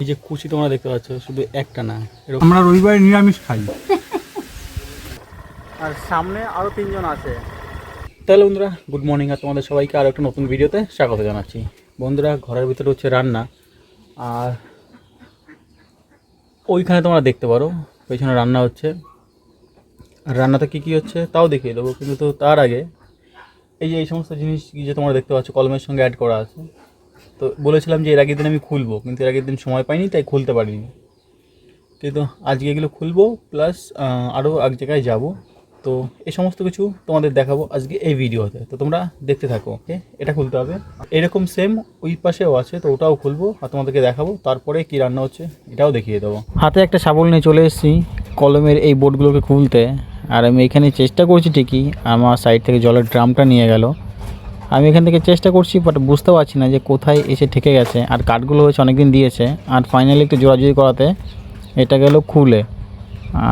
এই যে কুচি তোমরা দেখতে পাচ্ছ শুধু একটা না আমরা রবিবারে নিরামিষ খাই। আর সামনে আরও তিনজন আছে। তাহলে বন্ধুরা গুড মর্নিং আর তোমাদের সবাইকে আরও একটা নতুন ভিডিওতে স্বাগত জানাচ্ছি। বন্ধুরা ঘরের ভিতরে হচ্ছে রান্না আর ওইখানে তোমরা দেখতে পারো পেছনে রান্না হচ্ছে। আর রান্নাতে কী কী হচ্ছে তাও দেখিয়ে দেবো কিন্তু তো তার আগে এই যে এই সমস্ত জিনিস কি যে তোমরা দেখতে পাচ্ছ কলমের সঙ্গে অ্যাড করা আছে। তো বলেছিলাম যে এর আগের দিন আমি খুলবো, কিন্তু এর আগের দিন সময় পাইনি, তাই খুলতে পারিনি। কিন্তু আজকে এগুলো খুলবো প্লাস আরও এক জায়গায় যাব। তো এই সমস্ত কিছু তোমাদের দেখাবো আজকে এই ভিডিওতে। তো তোমরা দেখতে থাকো ওকে এটা খুলতে হবে। এরকম সেম ওই পাশেও আছে, তো ওটাও খুলবো আর তোমাদেরকে দেখাবো। তারপরে কি রান্না হচ্ছে, এটাও দেখিয়ে দেবো। হাতে একটা শাবল নিয়ে চলে এসেছি, কলমের এই বোর্ডগুলোকে খুলতে। আর আমি এখানে চেষ্টা করছি ঠিকই, আমার সাইড থেকে জলের ড্রামটা নিয়ে গেল। আমি এখান থেকে চেষ্টা করছি বাট বুঝতে পারছি না যে কোথায় এসে ঠেকে গেছে। আর কাঠগুলো হয়েছে অনেক দিন দিয়েছে। আর ফাইনালি একটু জোরাজুরি করাতে, এটা গেল খুলে।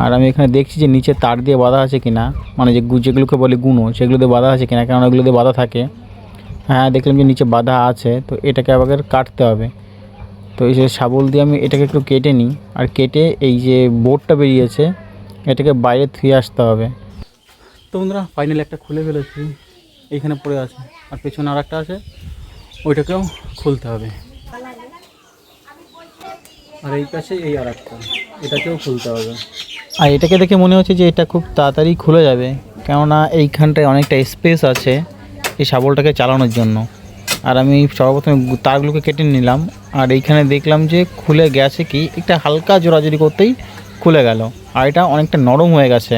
আর আমি এখানে দেখছি যে নিচে তার দিয়ে বাঁধা আছে কিনা। মানে যে যেগুলোকে বলে গুঁড়ো সেগুলো দিয়ে বাঁধা আছে কিনা কারণ ওগুলো দিয়ে বাঁধা থাকে। হ্যাঁ দেখলাম যে নিচে বাঁধা আছে, তো এটাকে আবার কাটতে হবে। তো এই যে শাবল দিয়ে আমি এটাকে একটু কেটে নিই। আর কেটে এই যে বোর্ডটা বেরিয়েছে, এটাকে বাইরে থুয়ে আসতে হবে। তো বন্ধুরা ফাইনালি একটা খুলে ফেলেছি। এইখানে পড়ে আছে। আর পেছনে আর একটা আছে, ওইটাকেও খুলতে হবে। আর এই পাশে এই আর একটা এটাকেও খুলতে হবে। আর এটাকে দেখে মনে হচ্ছে যে এটা খুব তাড়াতাড়ি খুলে যাবে, কেননা এইখানটায় অনেকটা স্পেস আছে এই শাবলটাকে চালানোর জন্য। আর আমি সর্বপ্রথমে তারগুলোকে কেটে নিলাম, আর এইখানে দেখলাম যে খুলে গেছে কি, একটা হালকা জোরাজোরি করতেই খুলে গেল। আর এটা অনেকটা নরম হয়ে গেছে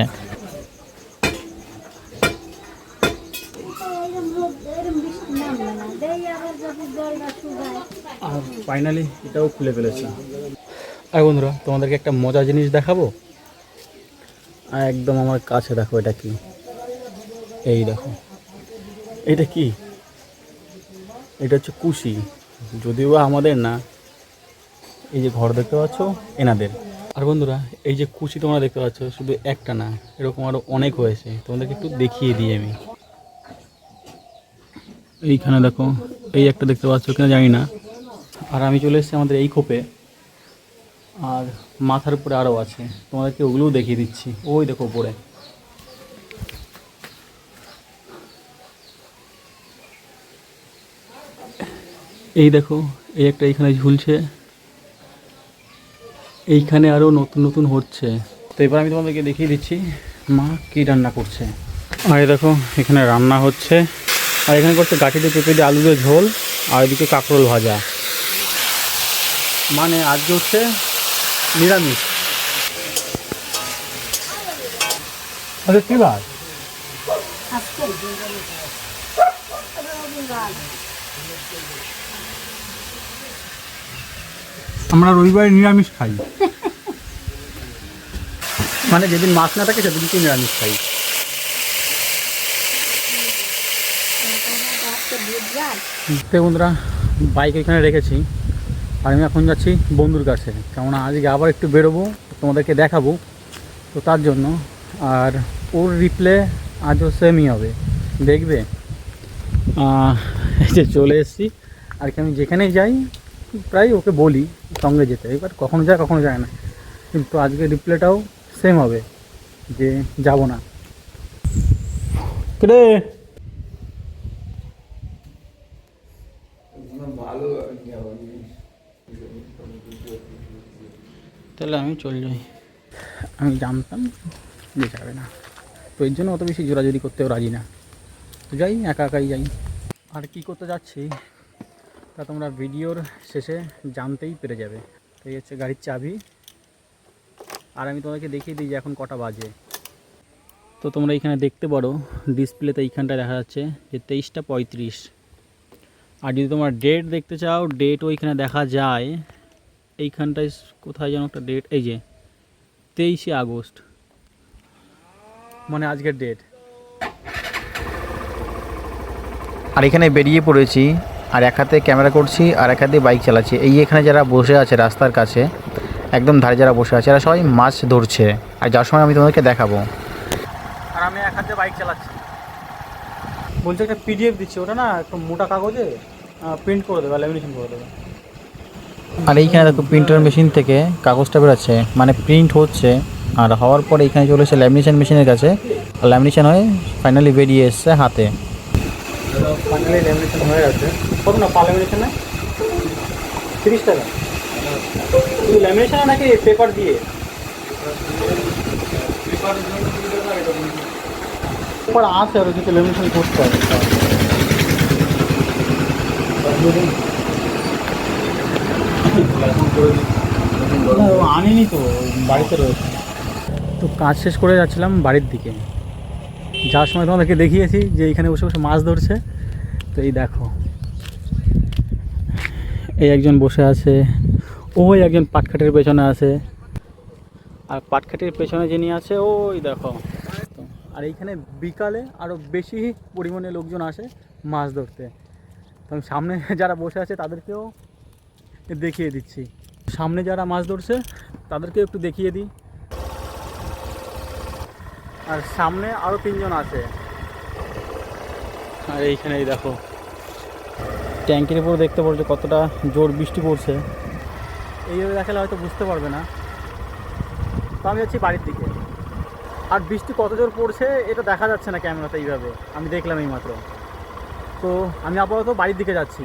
আর ফাইনালি এটাও খুলে ফেলেছি। আর বন্ধুরা তোমাদেরকে একটা মজার জিনিস দেখাবো? আর একদম আমার কাছে দেখো এটা কি। এই দেখো। এটা কি? এটা হচ্ছে কুশি। যদিও আমাদের না এই যে ঘর দেখতে পাচ্ছ এনাদের। আর বন্ধুরা এই যে কুচি তোমরা দেখতে পাচ্ছ শুধু একটা না এরকম আরও অনেক হয়েছে। তোমাদেরকে একটু দেখিয়ে দিই আমি। এইখানে দেখো এই একটা দেখতে পাচ্ছ কিনা জানি না। আর আমি চলে এসেছি আমাদের এই খোপে। আর মাথার উপরে আরও আছে। তোমাদেরকে ওগুলোও দেখিয়ে দিচ্ছি। ওই দেখো উপরে। এই দেখো, এই একটা এইখানে ঝুলছে। এইখানে আরও নতুন নতুন হচ্ছে। তো এবার আমি তোমাদেরকে দেখিয়ে দিচ্ছি, মা কী রান্না করছে। আর দেখো, এখানে রান্না হচ্ছে। আর এখানে করছে গাঠিতে পেঁপে দিয়ে আলু দিয়ে ঝোল, আর এদিকে কাঁকরোল ভাজা। মানে আজকে হচ্ছে নিরামিষ। আরে কি বার আমরা রবিবারে নিরামিষ খাই। মানে যেদিন মাছ না থাকে সেদিনকে নিরামিষ খাই। বন্ধুরা বাইক এখানে রেখেছি। আর আমি এখন যাচ্ছি বন্ধুর কাছে। কেননা আজকে আবার একটু বেরোবো, তোমাদেরকে দেখাবো। তো তার জন্য, আর ওর রিপ্লে আজও সেমই হবে। দেখবে? এই যে চলে এসেছি। আর কি আমি যেখানেই যাই, প্রায় ওকে বলি সঙ্গে যেতে। এবার কখনো যায় কখনো যায় না। কিন্তু আজকে রিপ্লেটাও সেম হবে, যে যাব না। রে? তাহলে আমি চলে যাই। আমি জানতাম যে যাবে না। তো এর জন্য অত বেশি জোরাজোরি করতেও রাজি না। তো যাই, একা একাই যাই। আর কি করতে যাচ্ছি, তা তোমরা ভিডিওর শেষে জানতেই পেরে যাবে। তো এই হচ্ছে গাড়ির চাবি। আর আমি তোমাদেরকে দেখিয়ে দিই যে এখন কটা বাজে। তো তোমরা এখানে দেখতে পারো ডিসপ্লেতে এইখানটায় দেখা যাচ্ছে যে তেইশটা পঁয়ত্রিশ। আর যদি তোমার ডেট দেখতে চাও ডেটও এখানে দেখা যায় এইখানটায় কোথায় যেন একটা ডেট এই যে তেইশে আগস্ট। মানে আজকের ডেট আর এখানে বেরিয়ে পড়েছি আর এক হাতে ক্যামেরা করছি আর এক হাতে বাইক চালাচ্ছি। এই এখানে যারা বসে আছে রাস্তার কাছে একদম ধারে যারা বসে আছে এরা সবাই মাছ ধরছে। আর যার সময় আমি তোমাদেরকে দেখাবো। আর আমি এক হাতে বাইক চালাচ্ছি। বলছে একটা পিডিএফ দিচ্ছি ওটা না একটু মোটা কাগজে প্রিন্ট করে দেবে ল্যামিনেশন করে দেবে। আর এইখানে দেখো প্রিন্টার মেশিন থেকে কাগজটা বেরোচ্ছে মানে প্রিন্ট হচ্ছে, আর হওয়ার পরে এখানে চলে এসে ল্যামিনেশন মেশিনের কাছে, আর ল্যামিনেশন হয়ে ফাইনালি বেরিয়ে এসছে হাতে। আছে আর কিছু ল্যামিনেশন করতে হবে আনিনি তো, বাড়িতে রয়েছে। তো কাজ শেষ করে যাচ্ছিলাম বাড়ির দিকে। যাওয়ার সময় তোমাদেরকে দেখিয়েছি যে এইখানে বসে বসে মাছ ধরছে। তো এই দেখো। এই একজন বসে আছে, ওই একজন পাটখাটের পেছনে আছে। আর পাটখাটির পেছনে যিনি আছে, ওই দেখো। আর এইখানে বিকালে আরও বেশি পরিমাণে লোকজন আসে মাছ ধরতে। তো সামনে যারা বসে আছে, তাদেরকেও দেখিয়ে দিচ্ছি। সামনে যারা মাছ ধরছে, তাদেরকেও একটু দেখিয়ে দিই। আর সামনে আরও তিনজন আছে। আর এইখানে এই দেখো, ট্যাঙ্কের উপর দেখতে পড়ছে কতটা জোর বৃষ্টি পড়ছে। এইভাবে দেখালে হয়তো বুঝতে পারবে না। তো আমি যাচ্ছি বাড়ির দিকে। আর বৃষ্টি কত জোর পড়ছে, এটা দেখা যাচ্ছে না ক্যামেরাতে এইভাবে। আমি দেখলাম এই মাত্র তো আমি আপাতত বাড়ির দিকে যাচ্ছি।